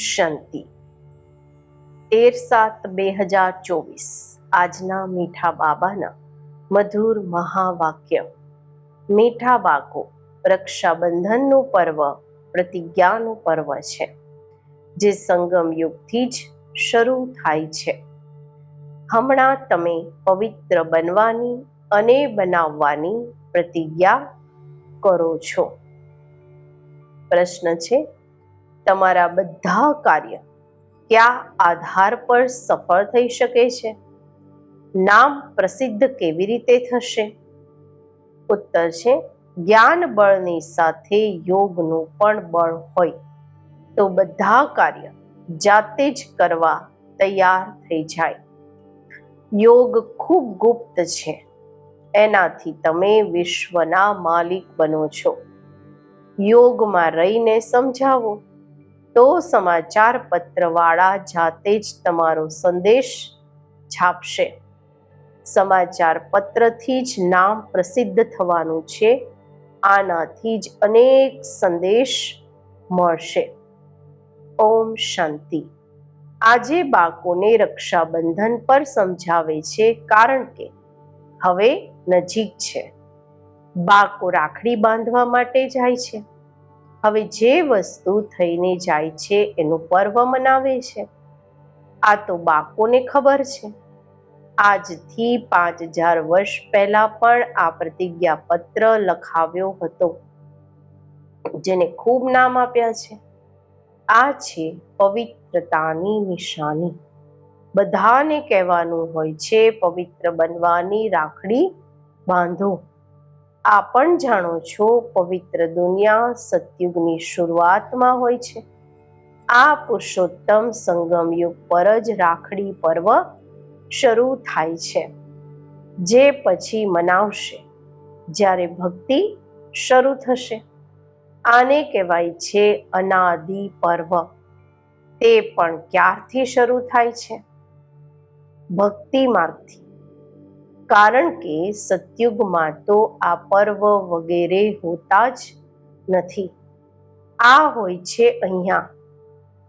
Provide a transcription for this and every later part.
શાંતિ. તેર સાત બે હજાર ચોવીસ. આજના મીઠા બાબાના મધુર મહાવાક્ય. મીઠા બાકો રક્ષાબંધનનું પર્વ પ્રતિજ્ઞાનું પર્વ છે, જે સંગમ યુગથી જ શરૂ થાય છે. હમણાં તમે પવિત્ર બનવાની અને બનાવવાની પ્રતિજ્ઞા કરો છો. પ્રશ્ન છે તમારા બધા કાર્ય કયા આધાર પર સફળ થઈ શકે છે? નામ પ્રસિદ્ધ કેવી રીતે થશે? ઉત્તર છે, જ્ઞાન બળની સાથે યોગનું પણ બળ હોય. તો બધા કાર્ય જાતે જ કરવા તૈયાર થઈ જાય. યોગ ખૂબ ગુપ્ત છે. એનાથી તમે વિશ્વના માલિક બનો છો. યોગમાં રહીને સમજાવો. તો સમાચાર પત્રવાળા જાતે જ તમારો સંદેશ છાપશે. સમાચાર પત્રથી જ નામ પ્રસિદ્ધ થવાનું છે. આનાથી જ અનેક સંદેશ મળશે. ઓમ શાંતિ. આજે બાળકોને રક્ષાબંધન પર સમજાવે છે કારણ કે હવે નજીક છે. બાળકો રાખડી બાંધવા માટે જાય છે. હવે જે વસ્તુ થઈને જાય છે, એનું પર્વ મનાવે છે. આ તો બાપોને ખબર છે. આજથી પાંચ હજાર વર્ષ પહેલા પણ આ પ્રતિજ્ઞા પત્ર લખાવ્યો હતો, જેને ખૂબ નામ આપ્યા છે. આ છે પવિત્રતાની નિશાની. બધાને કહેવાનું હોય છે, પવિત્ર બનવાની રાખડી બાંધો. આ પણ જાણો છો, પવિત્ર દુનિયા સતયુગની શરૂઆતમાં હોય છે. આ પુરુષોત્તમ સંગમ યુગ પર જ રાખડી પર્વ શરૂ થાય છે, જે પછી મનાવશે, જ્યારે ભક્તિ શરૂ થશે. આને કહેવાય છે અનાદિ પર્વ. તે પણ ક્યારથી શરૂ થાય છે? ભક્તિ માર્ગથી. કારણ કે સતયુગમાં તો આ પર્વ વગેરે હોતા જ નથી. આ હોય છે અહીંયા.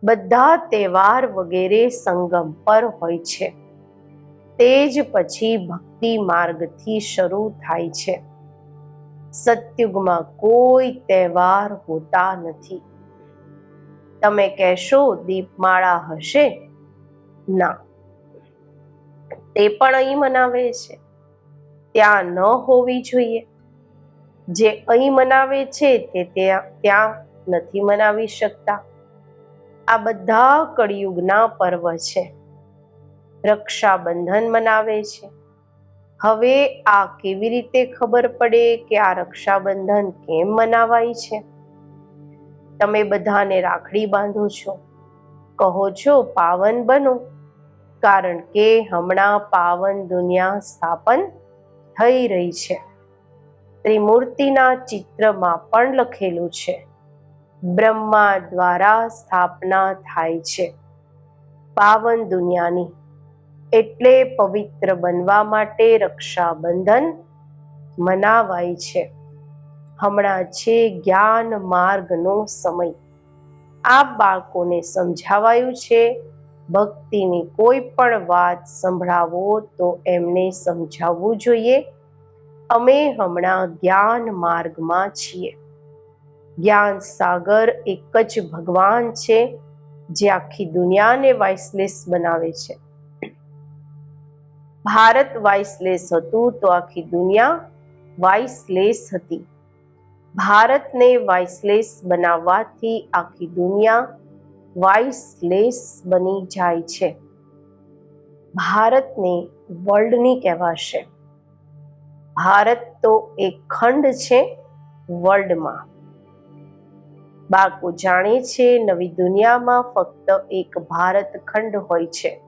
બધા તહેવાર વગેરે સંગમ પર હોય છે. તે જ પછી ભક્તિ માર્ગથી શરૂ થાય છે. સતયુગમાં કોઈ તહેવાર હોતા નથી. તમે કહેશો દીપમાળા હશે? ના. તે પણ અહીં મનાવે છે. ત્યાં ન હોવી જોઈએ. જે અહીં મનાવે છે તે ત્યાં નથી મનાવી શકતા. આ બધા કળિયુગના પર્વ છે. રક્ષાબંધન મનાવે છે. હવે આ કેવી રીતે ખબર પડે કે આ રક્ષાબંધન કેમ મનાવાય છે? તમે બધાને રાખડી બાંધો છો. કહો છો પાવન બનો. કારણ કે હમણાં પાવન દુનિયા સ્થાપન થઈ રહી છે. ત્રિમૂર્તિના ચિત્રમાં પણ લખેલું છે, બ્રહ્મા દ્વારા સ્થાપના થાય છે. પાવન દુનિયાની એટલે પવિત્ર બનવા માટે રક્ષાબંધન મનાવાય છે. હમણાં છે જ્ઞાન માર્ગનો સમય. આ બાળકોને સમજાવાયું છે ભક્તિની કોઈ પણ વાત સંભળાવો તો એમને સમજાવવું જોઈએ. અમે હમણાં જ્ઞાન માર્ગમાં છીએ. જ્ઞાન સાગર એક જ ભગવાન છે, જે આખી દુનિયાને વાઇસલેસ બનાવે છે. ભારત વાઇસલેસ હતું તો આખી દુનિયા વાઇસલેસ હતી. ભારતને વાઇસલેસ બનાવવાથી આખી દુનિયા વાઇસલેસ બની જાય છે. ભારતને વર્લ્ડની કહેવાશે. ભારત તો એક ખંડ છે વર્લ્ડમાં. બાળકો જાણે છે નવી દુનિયામાં ફક્ત એક ભારત ખંડ હોય છે.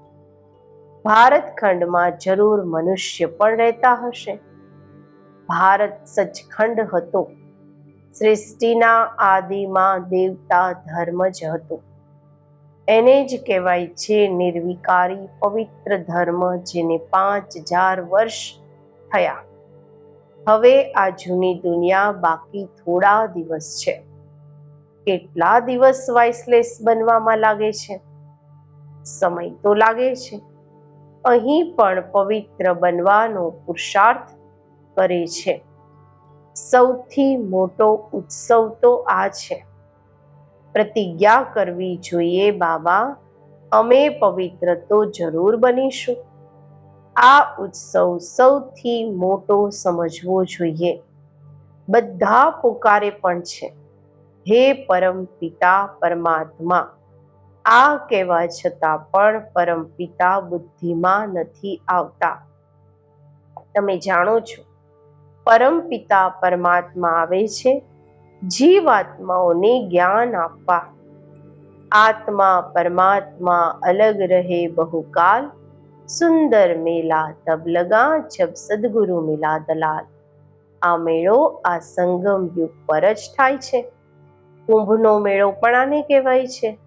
ભારત ખંડમાં જરૂર મનુષ્ય પણ રહેતા હશે. ભારત સચખંડ હતો. સૃષ્ટિના આદિમાં દેવતા ધર્મ જ હતો. એને જ કહેવાય છે નિર્વિકારી પવિત્ર ધર્મ જેને પાંચ હજાર વર્ષ થયા. હવે આ જૂની દુનિયા બાકી થોડા દિવસ છે. કેટલા દિવસ વાઇસલેસ બનવામાં લાગે છે? સમય તો લાગે છે. અહીં પણ પવિત્ર બનવાનો પુરુષાર્થ કરે છે. સૌથી મોટો ઉત્સવ તો આ છે. પ્રતિજ્ઞા કરવી જોઈએ બાબા. અમે પવિત્ર તો જરૂર બનીશું. આ ઉત્સવ સૌથી મોટો સમજવો જોઈએ. બધા પુકારે પણ છે. હે પરમ પિતા પરમાત્મા. આ કહેવા છતાં પણ પરમ પિતા બુદ્ધિમાં નથી આવતા. તમે જાણો છો. પરમ પિતા પરમાત્મા આવે છે. જીવાત્માઓને જ્ઞાન આપવા. આત્મા પરમાત્મા અલગ રહે બહુકાલ. સુંદર મેલા તબ લગા જબ સદગુરુ મિલા દલાલ. આ મેળો આ સંગમ યુગ પર જ થાય છે. કુંભનો મેળો પણ આને કહેવાય છે.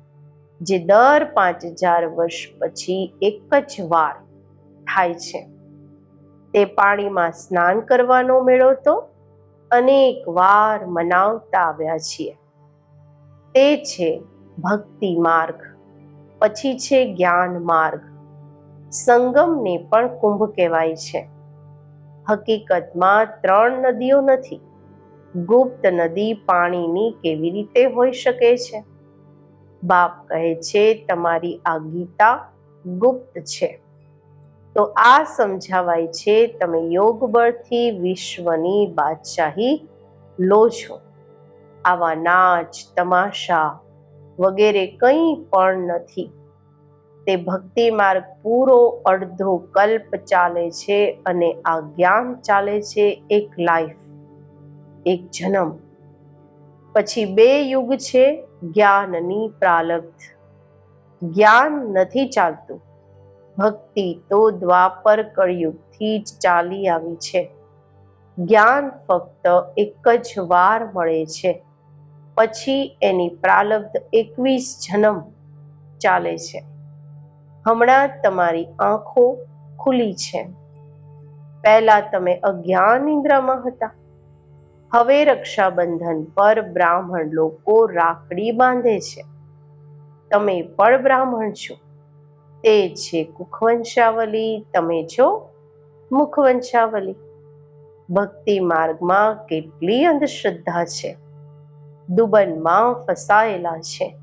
જે દર પાંચ હજાર વર્ષ પછી એક જ વાર થાય છે. તે પાણીમાં સ્નાન કરવાનો મેળો તો અનેક વાર મનાવતા આવ્યા છીએ. તે છે ભક્તિ માર્ગ, પછી છે જ્ઞાન માર્ગ. સંગમને પણ કુંભ કહેવાય છે. હકીકતમાં ત્રણ નદીઓ નથી, ગુપ્ત નદી પાણીની કેવી રીતે હોઈ શકે છે? બાપ કહે છે, તમારી આ ગીતા ગુપ્ત છે. તો આ સમજાવાય છે, તમે યોગ બળથી વિશ્વની બાદશાહી લો છો. આવા નાચ, તમાશા વગેરે કંઈ પણ નથી. તે ભક્તિ માર્ગ પૂરો અડધો કલ્પ ચાલે છે અને આ જ્ઞાન ચાલે છે એક લાઈફ, એક જન્મ. પછી બે યુગ છે જ્ઞાનની પ્રાલબ્ધ. જ્ઞાન નથી ચાલતું. ભક્તિ તો દ્વાપર કળયુગથી જ ચાલી આવી છે. જ્ઞાન ફક્ત એક જ વાર મળે છે. પછી એની પ્રાલબ્ધ એકવીસ જન્મ ચાલે છે. હમણાં તમારી આંખો ખુલી છે. પહેલા તમે અજ્ઞાન નિંદ્રામાં હતા. હવે રક્ષાબંધન પર બ્રાહ્મણ લોકો રાખડી બાંધે છે. તમે પણ બ્રાહ્મણ છો. તે છે કુખવંશાવલી તમે છો મુખવંશાવલી. ભક્તિ માર્ગમાં કેટલી અંધશ્રદ્ધા છે. દુબનમાં ફસાયેલા છે.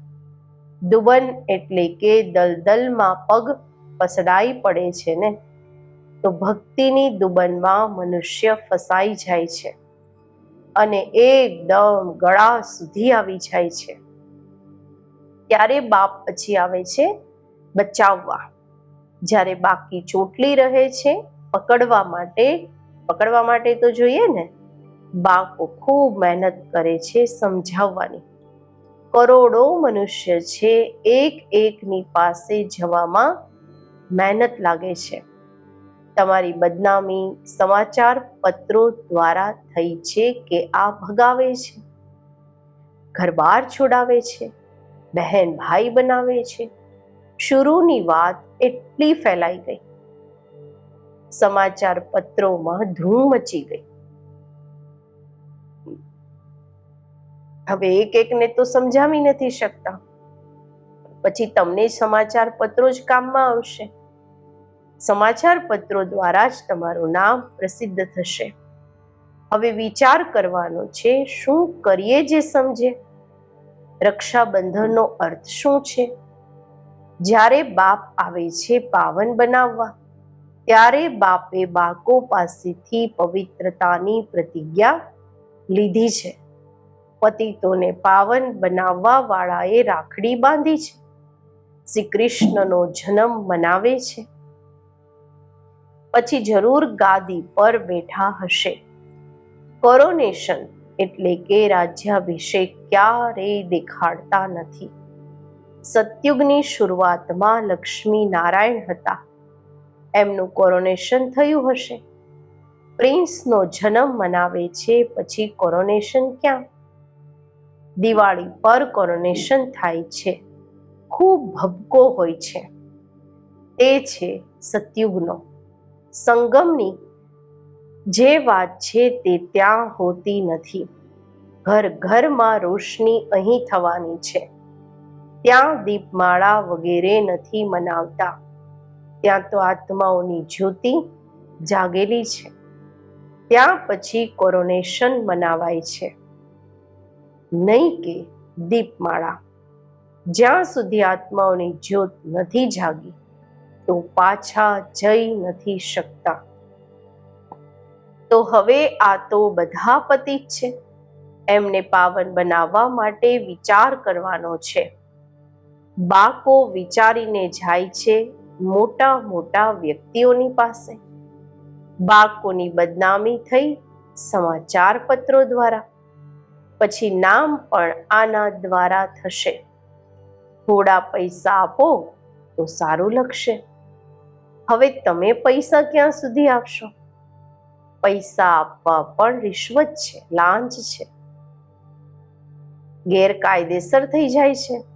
દુબન એટલે કે દલદલમાં પગ ફસડાઈ પડે છે ને? તો ભક્તિની દુબનમાં મનુષ્ય ફસાઈ જાય છે. અને એકદમ ગળા સુધી આવી જાય છે. ત્યારે બાપ પછી આવે છે બચાવવા. જ્યારે બાકી ચોટલી રહે છે, પકડવા માટે પકડવા માટે તો જોઈએ ને બાકો ખૂબ મહેનત કરે છે સમજાવવાની. કરોડો મનુષ્ય છે એક એકની પાસે જવામાં મહેનત લાગે છે. તમારી બદનામી સમાચાર પત્રો દ્વારા થઈ છે કે આ ભગાવે છે? ઘર બહાર છોડાવે છે? બહેન ભાઈ બનાવે છે? શુરુની વાત એટલી ફેલાઈ ગઈ. સમાચાર પત્રોમાં ધૂમ મચી ગઈ. હવે એક એકને તો સમજાવી નથી શકતા. પછી તમને સમાચાર પત્રો જ કામમાં આવશે. સમાચાર પત્રો દ્વારા જ તમારું નામ પ્રસિદ્ધ થશે. હવે વિચાર કરવાનો છે, શું કરીએ જે સમજે? રક્ષાબંધનનો અર્થ શું છે? જ્યારે બાપ આવે છે પાવન બનાવવા, ત્યારે બાપે બાળકો પાસેથી પવિત્રતાની પ્રતિજ્ઞા લીધી છે. પતિતોને પાવન બનાવવા વાળાએ રાખડી બાંધી છે. શ્રી કૃષ્ણનો જન્મ મનાવે છે. પછી જરૂર ગાદી પર બેઠા હશે. કોરોનેશન એટલે કે રાજ્યાભિષેક ક્યારેય દેખાડતા નથી. સતયુગની શરૂઆતમાં લક્ષ્મી નારાયણ હતા. એમનું કોરોનેશન થયું હશે. પ્રિન્સનો જન્મ મનાવે છે પછી કોરોનેશન ક્યાં? દિવાળી પર કોરોનેશન થાય છે. ખૂબ ભબકો હોય છે. તે છે સતયુગનો. સંગમની જે વાત છે તે ત્યાં હોતી નથી. ઘર ઘરમાં રોશની અહીં થવાની છે. ત્યાં દીપમાળા વગેરે નથી મનાવતા. ત્યાં તો આત્માઓની જ્યોતિ જાગેલી છે. ત્યાં પછી કોરોનેશન મનાવાય છે. નહીં કે દીપમાળા. જ્યાં સુધી આત્માઓની જ્યોત નથી જાગી, તો પાછા જઈ નથી શકતા. તો હવે આ તો બધા પતિ છે. એમને પાવન બનાવવા માટે વિચાર કરવાનો છે. બાકો વિચારીને જાય છે મોટા મોટા વ્યક્તિઓની પાસે. બાકોની બદનામી થઈ સમાચાર પત્રો દ્વારા. પછી નામ પણ આના દ્વારા થશે. થોડા પૈસા આપો તો સારું લખશે હવે તમે પૈસા ક્યાં સુધી આપશો? પૈસા આપવા પણ રિશ્વત છે, લાંચ છે. ગેરકાયદેસર થઈ જાય છે.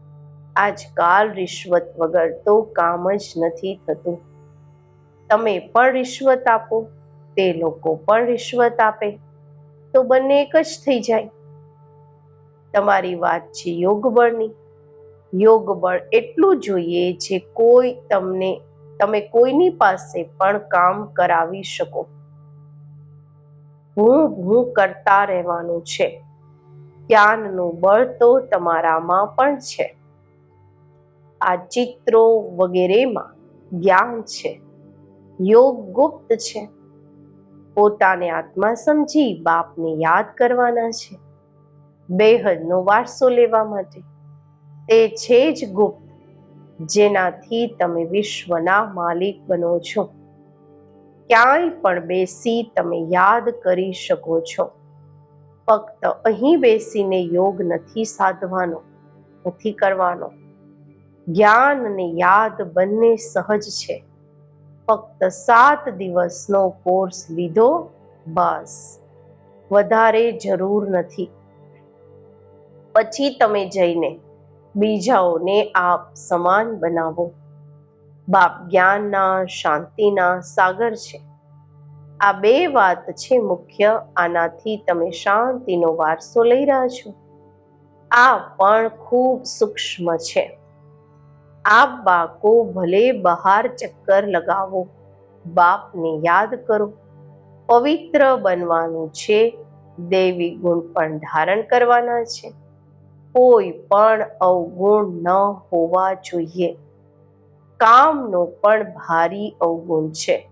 આજકાલ રિશ્વત વગર તો કામ જ નથી થતું. તમે પણ રિશ્વત આપો, તે લોકો પણ રિશ્વત આપે. તો બંને એક જ થઈ જાય. તમારી વાત છે યોગબળની. યોગબળ યોગ બળ એટલું જોઈએ જે કોઈ તમને, તમે કોઈની પાસે પણ કામ કરાવી શકો. હું હું કરતા રહેવાનું છે. જ્ઞાનનું બળ તો તમારામાં પણ છે. આ ચિત્રો વગેરેમાં જ્ઞાન છે. યોગ ગુપ્ત છે. પોતાને આત્મા સમજી બાપને યાદ કરવાના છે. બેહદનો વારસો લેવા માટે. તે છે જ ગુપ્ત, જેનાથી તમે વિશ્વના માલિક બનો છો. ક્યાંય પણ બેસી તમે યાદ કરી શકો છો. ફક્ત અહીં બેસીને યોગ નથી સાધવાનો, નથી કરવાનો. જ્ઞાન અને યાદ બંને સહજ છે. ફક્ત સાત દિવસનો કોર્સ લીધો, બસ. વધારે જરૂર નથી. પછી તમે જઈને બીજાઓને આપ સમાન બનાવો. બાપ જ્ઞાનના, શાંતિના સાગર છે. આ બે વાત છે મુખ્ય, આનાથી તમે શાંતિનો વારસો લઈ રહ્યા છો. આ પણ ખૂબ સૂક્ષ્મ છે. આપ બાકો ભલે બહાર ચક્કર લગાવો, બાપને યાદ કરો. પવિત્ર બનવાનું છે, દેવી ગુણ પણ ધારણ કરવાના છે. કોઈ પણ અવગુણ ન હોવા જોઈએ. કામનો પણ ભારી અવગુણ છે.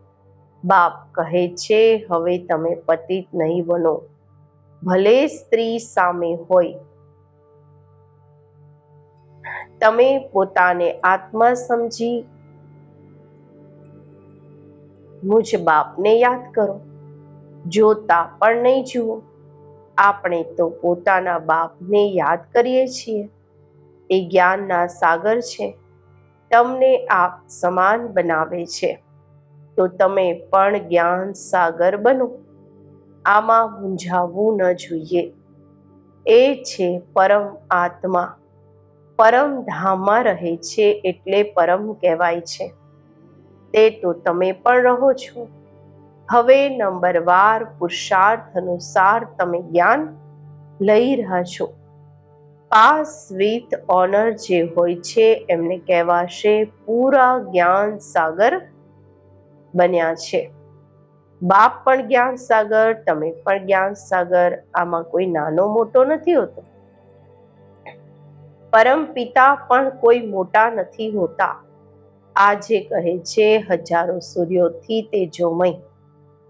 બાપ કહે છે, હવે તમે પતિત નહીં બનો. ભલે સ્ત્રી સામે હોય તમે પોતાને આત્મા સમજી મુજ બાપને યાદ કરો. જોતા પણ નહીં જુઓ. આપણે તો પોતાના બાપને યાદ કરીએ છીએ. એ જ્ઞાનના સાગર છે. તમને આપ સમાન બનાવે છે. તો તમે પણ જ્ઞાન સાગર બનો. આમાં મૂંઝાવવું ન જોઈએ. એ છે પરમ આત્મા. પરમ ધામમાં રહે છે એટલે પરમ કહેવાય છે. તે તો તમે પણ રહો છો. હવે નંબર વાર પુરુષાર્થ અનુસાર તમે જ્ઞાન લઈ રહ્યા છો. પાસ વિથ ઓનર જે હોય છે એમને કહેવાશે પૂરા જ્ઞાન સાગર બન્યા છે. બાપ પણ જ્ઞાન સાગર, તમે પણ જ્ઞાન સાગર, આમાં કોઈ નાનો મોટો નથી હોતો. પરમ પિતા પણ કોઈ મોટા નથી હોતા. આ જે કહે છે, હજારો સૂર્યોથી તે જોમય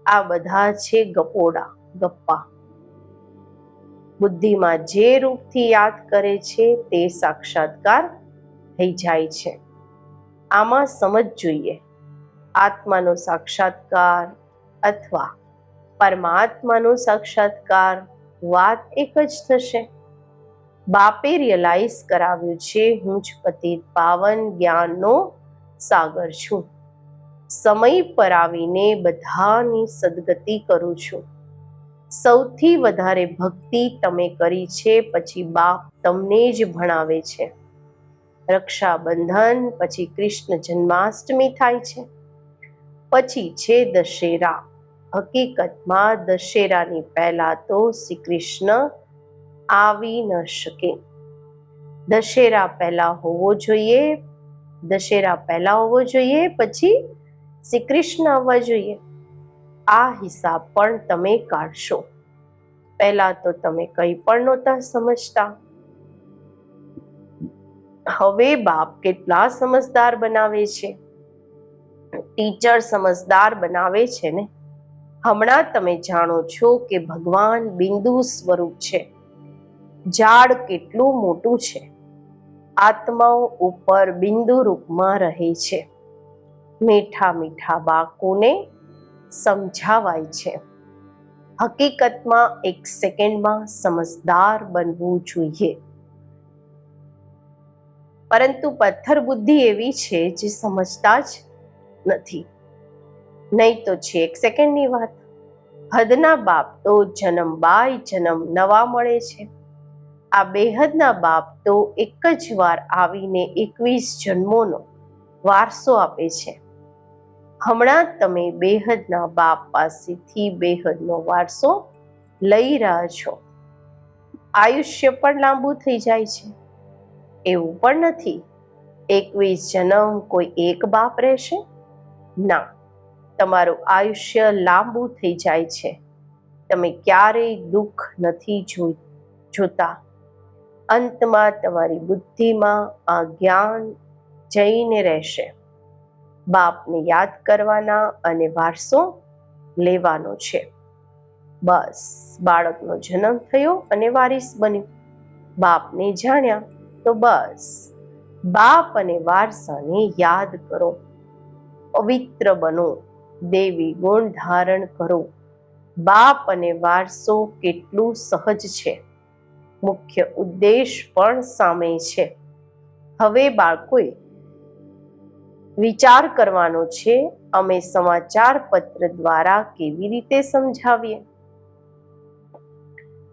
આ બધા છે ગપોડા, ગપ્પા. બુદ્ધિમાં જે રૂપથી યાદ કરે છે, તે સાક્ષાત્કાર થઈ જાય છે. આમાં સમજ જોઈએ. આત્માનો સાક્ષાત્કાર અથવા પરમાત્માનો સાક્ષાત્કાર વાત એક જ થશે. બાપે રિયલાઇઝ કરાવ્યું છે, હું જ પતિત પાવન જ્ઞાનનો સાગર છું. સમય પર આવીને બધાની સદગતિ કરું છું. સૌથી વધારે ભક્તિ તમે કરી છે, પછી બાપ તમને જ ભણાવે છે. રક્ષાબંધન, પછી કૃષ્ણ જન્માષ્ટમી થાય છે. પછી છે દશેરા. હકીકતમાં દશેરાની પહેલા તો શ્રી કૃષ્ણ આવી ન શકે. દશેરા પહેલા હોવો જોઈએ, દશેરા પહેલા હોવો જોઈએ, પછી શ્રી કૃષ્ણ આવવા જોઈએ. આ હિસાબ પણ તમે કાઢશો. પહેલા તો તમે કંઈ પણ નહોતા સમજતા. હવે બાપ કેટલા સમજદાર બનાવે છે. ટીચર સમજદાર બનાવે છે ને? હમણાં તમે જાણો છો કે ભગવાન બિંદુ સ્વરૂપ છે. ઝાડ કેટલું મોટું છે? આત્માઓ ઉપર બિંદુ રૂપમાં રહે છે. મીઠા મીઠા બાકોને સમજાવાય છે. હકીકતમાં એક સેકન્ડમાં સમજદાર બનવું જોઈએ. પરંતુ પથ્થર બુદ્ધિ એવી છે જે સમજતા જ નથી. નહીં તો છે એક સેકન્ડની વાત. હદના બાપ તો જન્મ બાય જન્મ નવા મળે છે. આ બેહદના બાપ તો એક જ વાર આવીને એકવીસ જન્મોનો વારસો આપે છે. હમણાં તમે બેહદના બાપ પાસેથી બેહદનો વારસો લઈ રહ્યા છો. આયુષ્ય પણ લાંબુ થઈ જાય છે. એવું પણ નથી. એકવીસ જન્મ કોઈ એક બાપ રહેશે? ના. તમારું આયુષ્ય લાંબુ થઈ જાય છે. તમે ક્યારેય દુઃખ નથી જોતા. અંતમાં તમારી બુદ્ધિમાં આ જ્ઞાન જઈને રહેશે. બાપને યાદ કરવાના અને વારસો લેવાનો છે. બસ, બાળકનો જન્મ થયો અને વારિસ બન્યું. બાપને જાણ્યા તો બસ, બાપ અને વારસાને યાદ કરો. પવિત્ર બનો, દેવી ગુણ ધારણ કરો. બાપ અને વારસો કેટલું સહજ છે. મુખ્ય ઉદ્દેશ પણ સામે છે. હવે બાળકોએ વિચાર કરવાનો છે, અમે સમાચાર પત્ર દ્વારા કેવી રીતે સમજાવીએ?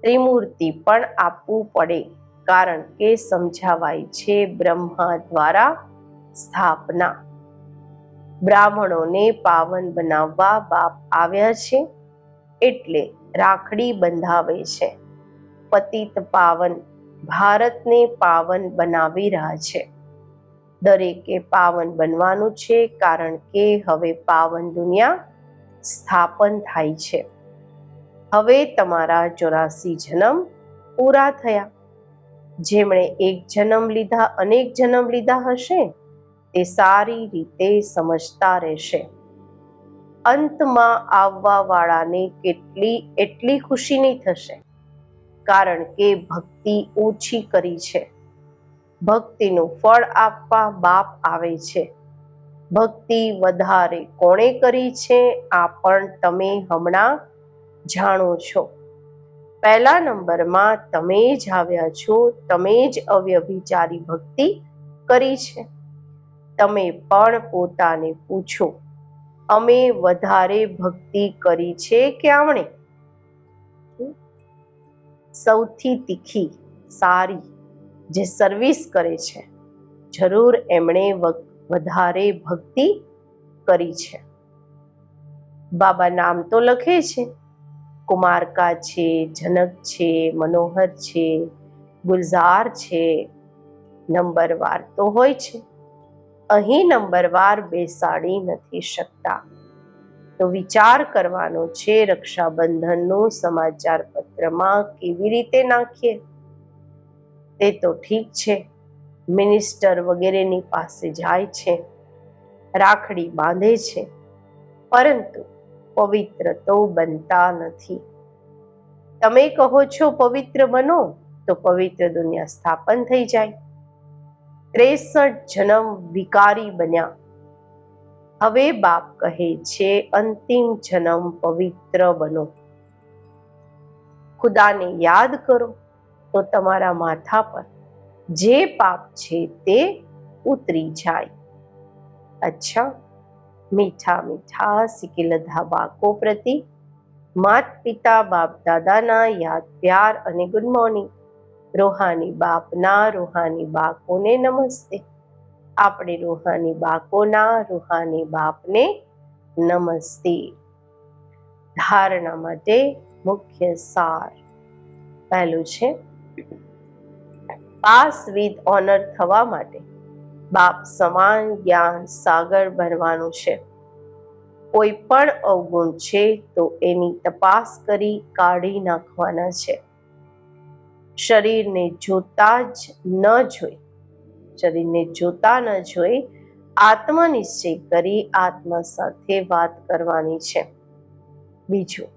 ત્રિમૂર્તિ પણ આપવું પડે, કારણ કે સમજાવાય છે બ્રહ્મા દ્વારા સ્થાપના. બ્રાહ્મણોને પાવન બનાવવા બાપ આવ્યા છે, એટલે રાખડી બંધાવે છે. પતિત પાવન, ભારતને પાવન બનાવી રહ્યા છે. દરેકે પાવન બનવાનું છે કારણ કે હવે પાવન દુનિયા સ્થાપન થાય છે. હવે તમારા ચોરાસી જન્મ પૂરા થયા. જેમણે એક જન્મ લીધા, અનેક જન્મ લીધા હશે, તે સારી રીતે સમજતા રહેશે. અંતમાં આવવા વાળાને કેટલી, એટલી ખુશી નહીં થશે. કારણ કે ભક્તિ ઓછી કરી છે. ભક્તિનું ફળ આપવા બાપ આવે છે. ભક્તિ વધારે કોણે કરી છે આ પણ તમે હમણાં જાણો છો. પહેલા નંબરમાં તમે જ આવ્યા છો, તમે જ અવ્યભિચારી ભક્તિ કરી છે. તમે પણ પોતાને પૂછો, અમે વધારે ભક્તિ કરી છે કે આમણે? સૌથી તીખી, સારી, જે સર્વિસ કરે છે, જરૂર એમણે વધારે ભક્તિ કરી છે. બાબા નામ તો લખે છે, કુમારકા છે, જનક છે, મનોહર છે, ગુલઝાર છે નંબરવાર તો હોય છે. અહીં નંબરવાર બેસાડી નથી શકતા. તો વિચાર કરવાનો છે રક્ષાબંધનનો સમાચાર પત્રમાં કેવી રીતે નાખીએ? તે તો ઠીક છે. મિનિસ્ટર વગેરેની પાસે જાય છે. રાખડી બાંધે છે. પરંતુ પવિત્ર તો બનતા નથી. તમે કહો છો પવિત્ર બનો, તો પવિત્ર દુનિયા સ્થાપન થઈ જાય. ત્રેસઠ જન્મ વિકારી બન્યા. હવે બાપ કહે છે, અંતિમ જન્મ પવિત્ર બનો. ખુદાને યાદ કરો તો તમારા માથા પર જે પાપ છે તે ઉતરી જાય. અચ્છા, મીઠા મીઠા સિકિલધા બાકો પ્રતિ માત પિતા બાપ દાદાના યાદ પ્યાર અને ગુડ મોર્નિંગ. રોહાની બાપના રોહાની બાકોને નમસ્તે. આપણે રૂહાની બાકોના, રૂહાની બાપને નમસ્તે. ધારણા માટે મુખ્ય સાર. પહેલું છે, પાસ વિથ ઓનર થવા માટે બાપ સમાન જ્ઞાન સાગર ભરવાનું છે. કોઈ પણ અવગુણ છે તો એની તપાસ કરી કાઢી નાખવાના છે. શરીરને જોતા જ ન જોઈ શરીરને જોતા ન જોઈ આત્મનિશ્ચય કરી આત્મા સાથે વાત કરવાની છે. બીજું,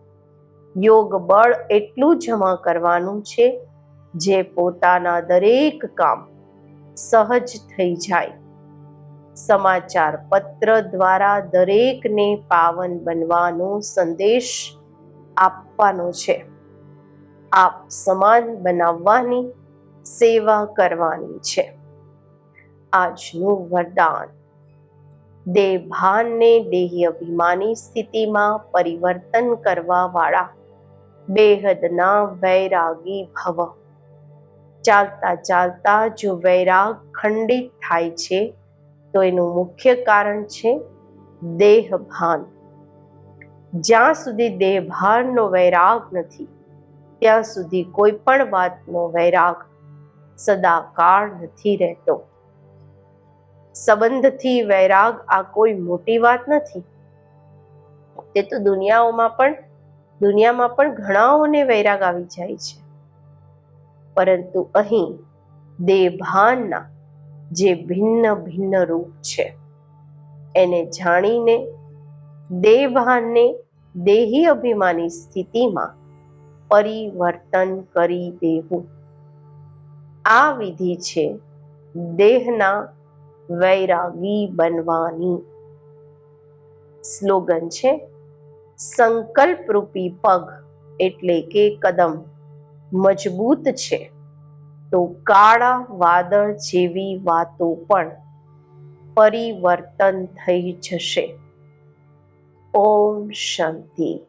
યોગ બળ એટલું જમા કરવાનું છે જે પોતાના દરેક કામ સહજ થઈ જાય. સમાચાર પત્ર દ્વારા દરેકને પાવન બનવાનો સંદેશ આપવાનો છે. આપ સમાન બનાવવાની, સેવા કરવાની છે. આજનું વરદાન. દેહ ભાનને દેહી અભિમાની સ્થિતિમાં પરિવર્તન કરવા વાળા બેહદના વૈરાગી ભવ. ચાલતા ચાલતા જો વૈરાગ ખંડિત થાય છે, તો એનું મુખ્ય કારણ છે દેહ ભાન જ્યાં સુધી દેહ ભાનનો વૈરાગ નથી, ત્યાં સુધી કોઈ પણ વાતનો વૈરાગ સદાકાળ નથી રહેતો. સંબંધથી વૈરાગ આ કોઈ મોટી વાત નથી. તે તો દુનિયાઓમાં પણ, દુનિયામાં પણ ઘણાઓને વૈરાગ આવી જાય છે. પરંતુ અહીં દેભાનના જે ભિન્ન ભિન્ન રૂપ છે, એને જાણીને દેભાનને દેહી અભિમાની સ્થિતિમાં પરિવર્તન કરી દેવું. આ વિધિ છે દેહના વૈરાગી બનવાની. સ્લોગન છે, સંકલ્પરૂપી પગ એટલે કે કદમ. મજબૂત છે. તો કાળા વાદળ જેવી વાતો પણ પરિવર્તન થઈ જશે. ઓમ શાંતિ.